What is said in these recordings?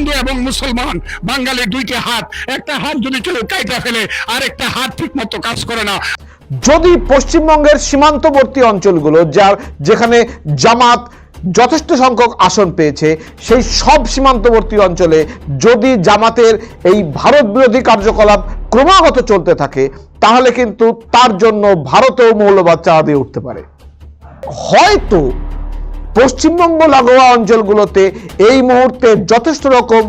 হিন্দু এবং মুসলমান বাঙালি দুইটি হাত, একটা হাত যদি কেউ কাইটা ফেলে, আরেকটা হাত ঠিক মতো কাজ করে না। যদি পশ্চিমবঙ্গের সীমান্তবর্তী অঞ্চলগুলো, যার যেখানে জামাত যথেষ্ট সংখ্যক আসন পেয়েছে, সেই সব সীমান্তবর্তী অঞ্চলে যদি জামাতের এই ভারত বিরোধী কার্যকলাপ ক্রমাগত চলতে থাকে, তাহলে কিন্তু তার জন্য ভারতেও মৌলবাদ চাঁদা উঠতে পারে। হয়তো পশ্চিমবঙ্গ লাগোয়া অঞ্চলগুলোতে এই মুহূর্তে যথেষ্ট রকম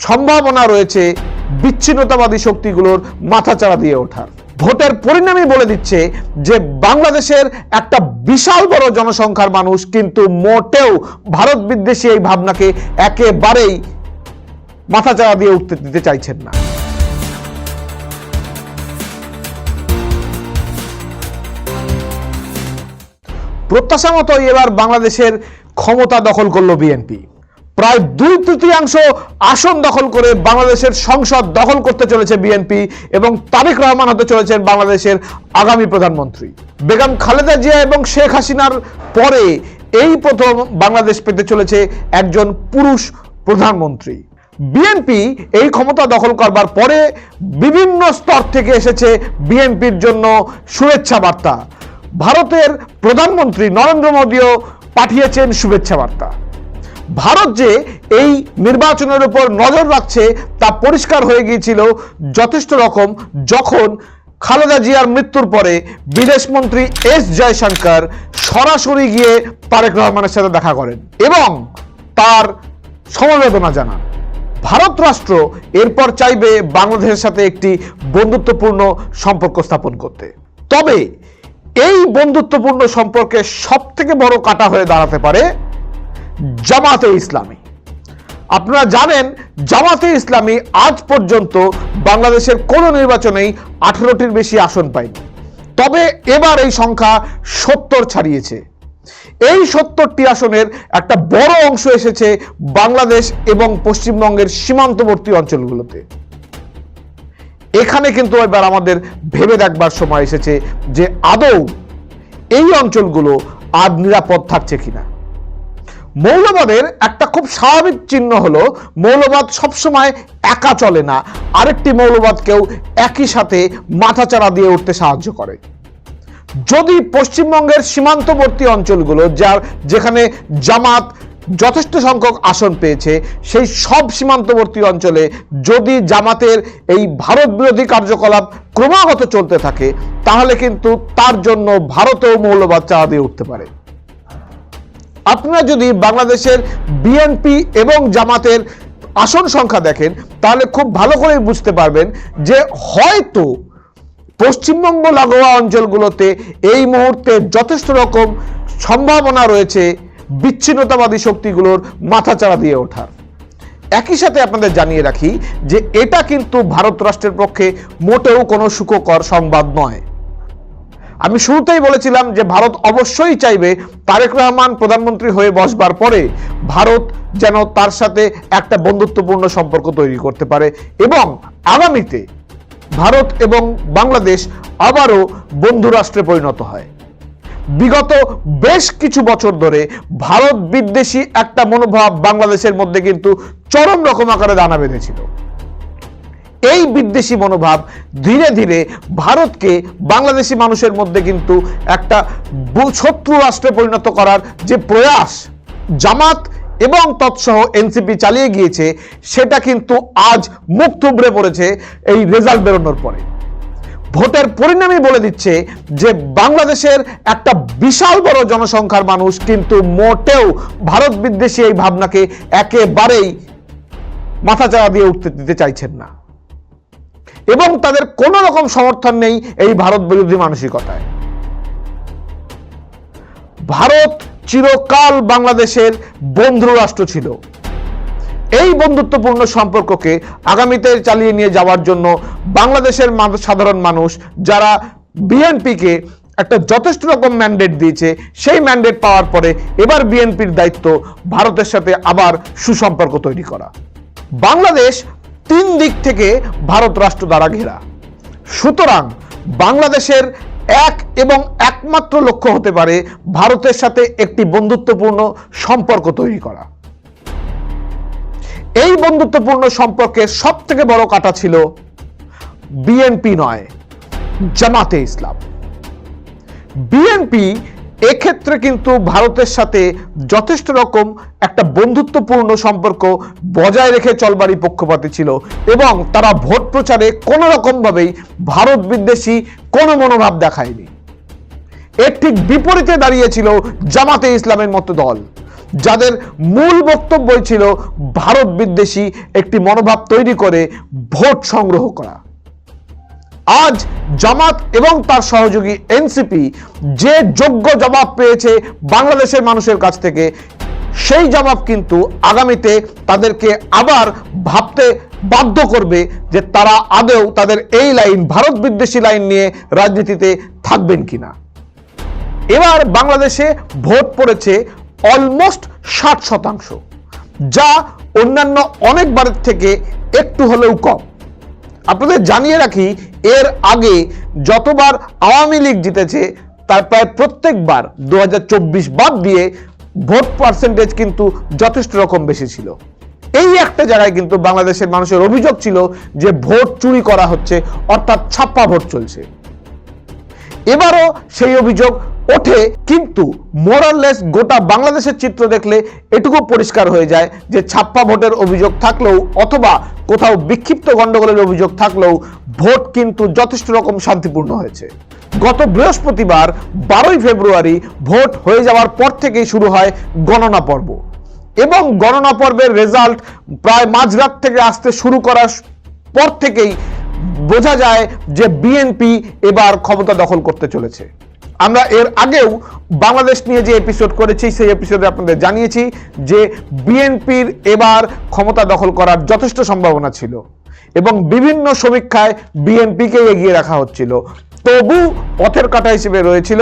সম্ভাবনা রয়েছে বিচ্ছিন্নতাবাদী শক্তিগুলোর মাথাচাড়া দিয়ে ওঠার। ভোটের পরিণামই বলে দিচ্ছে যে বাংলাদেশের একটা বিশাল বড় জনসংখ্যার মানুষ কিন্তু মোটেও ভারত বিদ্বেষী এই ভাবনাকে একেবারেই মাথাচাড়া দিয়ে উঠতে দিতে চাইছেন না। প্রত্যাশা মতো এবার বাংলাদেশের ক্ষমতা দখল করল বিএনপি। প্রায় দুই তৃতীয়াংশ আসন দখল করে বাংলাদেশের সংসদ দখল করতে চলেছে বিএনপি এবং তারেক রহমান হতে চলেছেন বাংলাদেশের আগামী প্রধানমন্ত্রী। বেগম খালেদা জিয়া এবং শেখ হাসিনার পরে এই প্রথম বাংলাদেশ পেতে চলেছে একজন পুরুষ প্রধানমন্ত্রী। বিএনপি এই ক্ষমতা দখল করবার পরে বিভিন্ন স্তর থেকে এসেছে বিএনপির জন্য শুভেচ্ছা বার্তা। ভারতের প্রধানমন্ত্রী নরেন্দ্র মোদীও পাঠিয়েছেন শুভেচ্ছা বার্তা। ভারত যে এই নির্বাচনের উপর নজর রাখছে, তা পরিষ্কার হয়ে গিয়েছিল যথেষ্ট রকম যখন খালেদা জিয়ার মৃত্যুর পরে বিদেশমন্ত্রী এস জয়শঙ্কর সরাসরি গিয়ে তারেক রহমানের সাথে দেখা করেন এবং তার সমবেদনা জানান। ভারত রাষ্ট্র এরপর চাইবে বাংলাদেশের সাথে একটি বন্ধুত্বপূর্ণ সম্পর্ক স্থাপন করতে। তবে এই বন্ধুত্বপূর্ণ সম্পর্কে সব থেকে বড় কাটা হয়ে দাঁড়াতে পারে জামাতে ইসলামী। আপনারা জানেন, জামাতে ইসলামী আজ পর্যন্ত বাংলাদেশের কোনো নির্বাচনেই আঠারোটির বেশি আসন পায়নি। তবে এবার এই সংখ্যা সত্তর ছাড়িয়েছে। এই সত্তরটি আসনের একটা বড় অংশ এসেছে বাংলাদেশ এবং পশ্চিমবঙ্গের সীমান্তবর্তী অঞ্চলগুলোতে। এখানে কিন্তু এবার আমাদের ভেবে দেখবার সময় এসেছে যে আদৌ এই অঞ্চলগুলো আজ নিরাপদ থাকছে কিনা। মৌলবাদের একটা খুব স্বাভাবিক চিহ্ন হলো, মৌলবাদ সবসময় একা চলে না। আরেকটি মৌলবাদকেও একই সাথে মাথাচাড়া দিয়ে উঠতে সাহায্য করে। যদি পশ্চিমবঙ্গের সীমান্তবর্তী অঞ্চলগুলো, যার যেখানে জামাত যথেষ্ট সংখ্যক আসন পেয়েছে। সেই সব সীমান্তবর্তী অঞ্চলে যদি জামাতের এই ভারত বিরোধী কার্যকলাপ ক্রমাগত চলতে থাকে, তাহলে কিন্তু তার জন্য ভারতেও মৌলবাদ চাঁদা দিয়ে উঠতে পারে। আপনারা যদি বাংলাদেশের বিএনপি এবং জামাতের আসন সংখ্যা দেখেন, তাহলে খুব ভালো করে বুঝতে পারবেন যে হয়তো পশ্চিমবঙ্গ লাগোয়া অঞ্চলগুলোতে এই মুহূর্তে যথেষ্ট রকম সম্ভাবনা রয়েছে বিচ্ছিন্নতাবাদী শক্তিগুলোর মাথাচাড়া দিয়ে ওঠার। একই সাথে আপনাদের জানিয়ে রাখি যে এটা কিন্তু ভারত রাষ্ট্রের পক্ষে মোটেও কোনো সুখকর সংবাদ নয়। আমি শুরুতেই বলেছিলাম যে ভারত অবশ্যই চাইবে তারেক রহমান প্রধানমন্ত্রী হয়ে বসবার পরে ভারত যেন তার সাথে একটা বন্ধুত্বপূর্ণ সম্পর্ক তৈরি করতে পারে এবং আগামীতে ভারত এবং বাংলাদেশ আবারও বন্ধু রাষ্ট্রে পরিণত হয়। বিগত বেশ কিছু বছর ধরে ভারত বিদ্বেষী একটা মনোভাব বাংলাদেশের মধ্যে কিন্তু চরম রকম আকারে দানা বেঁধেছিল। এই বিদ্বেষী মনোভাব ধীরে ধীরে ভারতকে বাংলাদেশি মানুষের মধ্যে কিন্তু একটা শত্রু রাষ্ট্রে পরিণত করার যে প্রয়াস, জামাত এবং তৎসহ এনসিপি চালিয়ে গিয়েছে, সেটা কিন্তু আজ মুখ থুবড়ে পড়েছে এই রেজাল্ট বেরোনোর পরে। ভোটের পরিণামই বলে দিচ্ছে যে বাংলাদেশের একটা বিশাল বড় জনসংখ্যার মানুষ কিন্তু মোটেও ভারত বিদ্বেষী এই ভাবনাকে একেবারেই মাথাচাড়া দিয়ে উঠতে দিতে চাইছেন না। এবং তাদের কোনো রকম সমর্থন নেই এই ভারত বিরোধী মানসিকতায়। ভারত চিরকাল বাংলাদেশের বন্ধু রাষ্ট্র ছিল। এই বন্ধুত্বপূর্ণ সম্পর্ককে আগামীতে চালিয়ে নিয়ে যাওয়ার জন্য বাংলাদেশের সাধারণ মানুষ যারা বিএনপিকে একটা যথেষ্ট রকম ম্যান্ডেট দিয়েছে, সেই ম্যান্ডেট পাওয়ার পরে এবার বিএনপির দায়িত্ব ভারতের সাথে আবার সুসম্পর্ক তৈরি করা। বাংলাদেশ তিন দিক থেকে ভারত রাষ্ট্র দ্বারা ঘেরা। সুতরাং বাংলাদেশের এক এবং একমাত্র লক্ষ্য হতে পারে ভারতের সাথে একটি বন্ধুত্বপূর্ণ সম্পর্ক তৈরি করা। এই বন্ধুত্বপূর্ণ সম্পর্কে সব থেকে বড় কাটা ছিল বিএনপি নয়, জামাতে ইসলাম। বিএনপি এক্ষেত্রে কিন্তু ভারতের সাথে যথেষ্ট রকম একটা বন্ধুত্বপূর্ণ সম্পর্ক বজায় রেখে চলবারই পক্ষপাতী ছিল এবং তারা ভোট প্রচারে কোনো রকমভাবেই ভারত বিদ্বেষী কোনো মনোভাব দেখায়নি। এর ঠিক বিপরীতে দাঁড়িয়েছিল জামাতে ইসলামের মতো দল। যাদের মূল বক্তব্যই ছিল ভারত বিদ্বেষী একটি মনোভাব তৈরি করে ভোট সংগ্রহ করা। আজ জামাত এবং তার সহযোগী এনসিপি যে যোগ্য জবাব পেয়েছে বাংলাদেশের মানুষের কাছ থেকে, সেই জবাব কিন্তু আগামীতে তাদেরকে আবার ভাবতে বাধ্য করবে যে তারা আদৌ তাদের এই লাইন, ভারত বিদ্বেষী লাইন নিয়ে রাজনীতিতে থাকবেন কিনা। এবার বাংলাদেশে ভোট পড়েছে অলমোস্ট ষাট শতাংশ, যা অন্যান্য অনেকবারের থেকে একটু হলেও কম। আপনাদের জানিয়ে রাখি, এর আগে যতবার আওয়ামী লীগ জিতেছে, তার প্রায় প্রত্যেকবার দু হাজার চব্বিশ বাদ দিয়ে ভোট পার্সেন্টেজ কিন্তু যথেষ্ট রকম বেশি ছিল। এই একটা জায়গায় কিন্তু বাংলাদেশের মানুষের অভিযোগ ছিল যে ভোট চুরি করা হচ্ছে, অর্থাৎ ছাপ্পা ভোট চলছে। এবারও সেই অভিযোগ ওঠে, কিন্তু মোরাললেস গোটা বাংলাদেশের চিত্র দেখলে এটুকু পরিষ্কার হয়ে যায় যে ছাপ্পা ভোটের অভিযোগ থাকলেও অথবা কোথাও বিক্ষিপ্ত গণ্ডগোলের অভিযোগ থাকলেও ভোট কিন্তু যথেষ্ট রকম শান্তিপূর্ণ হয়েছে। গত বৃহস্পতিবার বারোই ফেব্রুয়ারি ভোট হয়ে যাওয়ার পর থেকেই শুরু হয় গণনা পর্ব। এবং গণনা পর্বের রেজাল্ট প্রায় মাঝরাত থেকে আসতে শুরু করার পর থেকেই বোঝা যায় যে বিএনপি এবার ক্ষমতা দখল করতে চলেছে। আমরা এর আগেও বাংলাদেশ নিয়ে যে এপিসোড করেছি, সেই এপিসোডে আপনাদের জানিয়েছি যে বিএনপির এবার ক্ষমতা দখল করার যথেষ্ট সম্ভাবনা ছিল এবং বিভিন্ন সমীক্ষায় বিএনপিকে এগিয়ে রাখা হচ্ছিল। তবু পথের কাটা হিসেবে রয়েছিল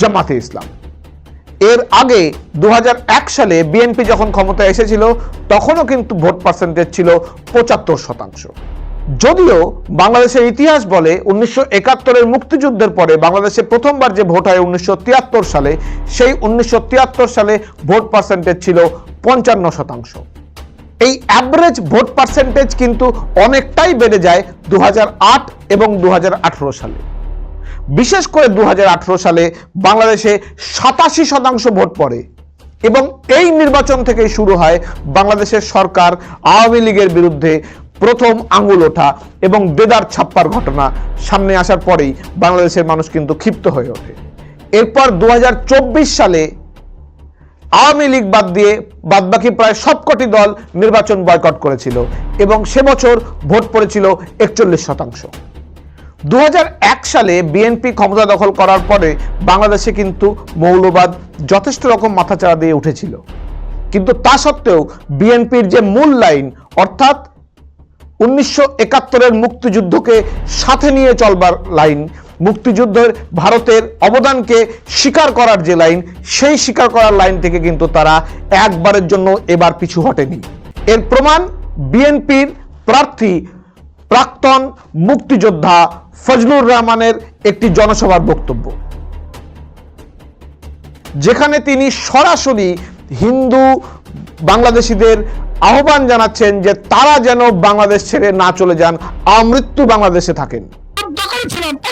জামাতে ইসলাম। এর আগে দু হাজার এক সালে বিএনপি যখন ক্ষমতায় এসেছিল, তখনও কিন্তু ভোট পার্সেন্টেজ ছিল পঁচাত্তর শতাংশ। যদিও বাংলাদেশের ইতিহাস বলে উনিশশো একাত্তরের মুক্তিযুদ্ধের পরে বাংলাদেশে প্রথমবার যে ভোট হয় উনিশশো তিয়াত্তর সালে, সেই উনিশশো তিয়াত্তর সালে ভোট পার্সেন্টেজ ছিল পঞ্চান্ন শতাংশ। এই অ্যাভারেজ ভোট পার্সেন্টেজ কিন্তু অনেকটাই বেড়ে যায় দু হাজার আট এবং দু হাজার আঠারো সালে। বিশেষ করে দু হাজার আঠারো সালে বাংলাদেশে সাতাশি শতাংশ ভোট পড়ে এবং এই নির্বাচন থেকেই শুরু হয় বাংলাদেশের সরকার আওয়ামী লীগের বিরুদ্ধে প্রথম আঙুল ওঠা এবং দেদার ছাপ্পার ঘটনা সামনে আসার পরেই বাংলাদেশের মানুষ কিন্তু ক্ষিপ্ত হয়ে ওঠে। এরপর দু হাজার চব্বিশ সালে আওয়ামী লীগ বাদ দিয়ে বাদবাকি প্রায় সবকটি দল নির্বাচন বয়কট করেছিল এবং সে বছর ভোট পড়েছিল একচল্লিশ শতাংশ। দু হাজার এক সালে বিএনপি ক্ষমতা দখল করার পরে বাংলাদেশে কিন্তু মৌলবাদ যথেষ্ট রকম মাথাচাড়া দিয়ে উঠেছিল। কিন্তু তা সত্ত্বেও বিএনপির যে মূল লাইন, অর্থাৎ উনিশশো একাত্তরের মুক্তিযুদ্ধকে সাথে নিয়ে চলবার লাইন। মুক্তিযুদ্ধের ভারতের অবদানকে স্বীকার করার যে লাইন, সেই স্বীকার করার লাইন থেকে কিন্তু তারা একবারের জন্য এবার পিছু হটেনি। এর প্রমাণ বিএনপির প্রার্থী, প্রাক্তন মুক্তিযোদ্ধা ফজলুর রহমানের একটি জনসভার বক্তব্য। যেখানে তিনি সরাসরি হিন্দু বাংলাদেশিদের আহ্বান জানাচ্ছেন যে তারা যেন বাংলাদেশ ছেড়ে না চলে যান আমৃত্যু বাংলাদেশে থাকেন।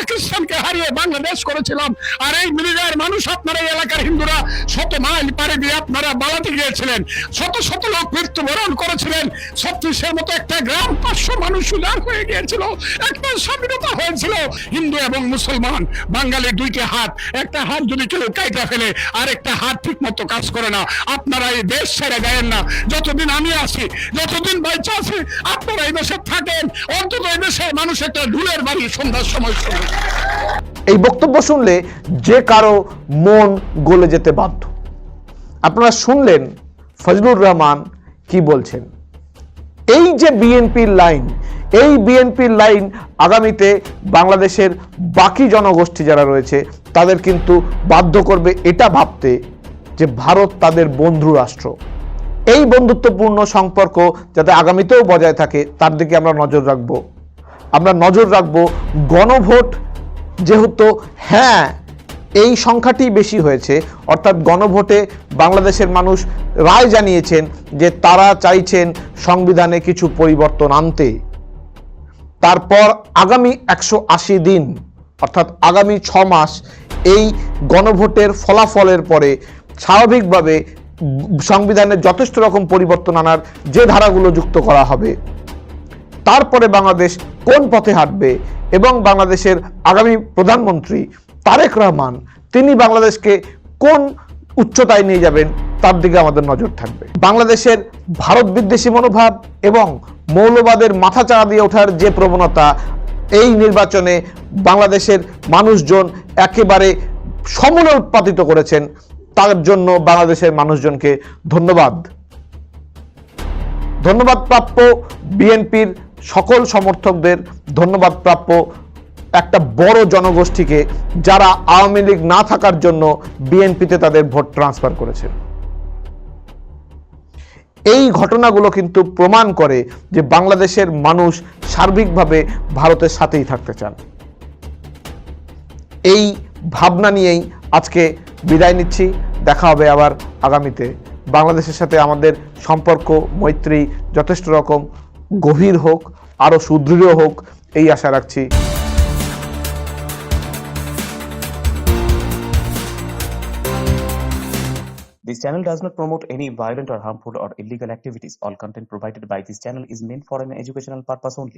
পাকিস্তানকে হারিয়ে বাংলাদেশ করেছিলাম। আর এই মিলিগার মানুষ আপনারা এই এলাকার হিন্দুরা শত মাইল পাড়ি দিয়ে আপনারা বালাতে গিয়েছিলেন। শত শত লোক মৃত্যুবরণ করেছিলেন। ছত্রিশের মতো একটা গ্রাম পাঁচশো মানুষ উদার হয়ে গিয়েছিল। একটা স্বাধীনতা হয়েছিল হিন্দু এবং মুসলমান। বাঙালির দুইটি হাত, একটা হাত যদি কেউ কাইটা ফেলে আর একটা হাত ঠিক মতো কাজ করে না। আপনারা এই দেশ ছেড়ে দেন না। যতদিন আমি আছি, যতদিন বাইচা আছি, আপনারা এই দেশে থাকেন। অন্তত এই দেশে মানুষ একটা ঢুলের বাড়ি সন্ধ্যার সময় শুনে এই বক্তব্য শুনলে যে কারও মন গলে যেতে বাধ্য। আপনারা শুনলেন ফজলুর রহমান কি বলছেন? এই যে বিএনপির লাইন, এই বিএনপির লাইন আগামীতে বাংলাদেশের বাকি জনগোষ্ঠী যারা রয়েছে, তাদের কিন্তু বাধ্য করবে এটা ভাবতে যে ভারত তাদের বন্ধু রাষ্ট্র। এই বন্ধুত্বপূর্ণ সম্পর্ক যাতে আগামীতেও বজায় থাকে, তার দিকে আমরা নজর রাখব। আমরা নজর রাখব গণভোট যেহেতু হ্যাঁ এই সংখ্যাটি বেশি হয়েছে, অর্থাৎ গণভোটে বাংলাদেশের মানুষ রায় জানিয়েছেন যে তারা চাইছেন সংবিধানে কিছু পরিবর্তন আনতে। তারপর আগামী একশো আশি দিন, অর্থাৎ আগামী ছ মাস, এই গণভোটের ফলাফলের পরে স্বাভাবিকভাবে সংবিধানে যথেষ্ট রকম পরিবর্তন আনার যে ধারাগুলো যুক্ত করা হবে। তারপরে বাংলাদেশ কোন পথে হাঁটবে এবং বাংলাদেশের আগামী প্রধানমন্ত্রী তারেক রহমান, তিনি বাংলাদেশকে কোন উচ্চতায় নিয়ে যাবেন, তার দিকে আমাদের নজর থাকবে। বাংলাদেশের ভারত বিদ্বেষী মনোভাব এবং মৌলবাদের মাথাচাড়া দিয়ে ওঠার যে প্রবণতা, এই নির্বাচনে বাংলাদেশের মানুষজন একেবারে সমূলে উৎপাদিত করেছেন, তার জন্য বাংলাদেশের মানুষজনকে ধন্যবাদ। ধন্যবাদ প্রাপ্য বিএনপির সকল সমর্থকদের ধন্যবাদ প্রাপ্য একটা বড় জনগোষ্ঠীকে যারা আওয়ামী লীগ না থাকার জন্য বিএনপিতে তাদের ভোট ট্রান্সফার করেছে। এই ঘটনাগুলো কিন্তু প্রমাণ করে যে বাংলাদেশের মানুষ সার্বিকভাবে ভারতের সাথেই থাকতে চান। এই ভাবনা নিয়েই আজকে বিদায় নিচ্ছি। দেখা হবে আবার আগামীতে। বাংলাদেশের সাথে আমাদের সম্পর্ক, মৈত্রী যথেষ্ট রকম। গভীর হোক আরও সুদৃঢ় হোক এই আশা রাখছি This channel does not promote any violent or harmful or illegal activities. All content provided by this channel is meant for an educational purpose only.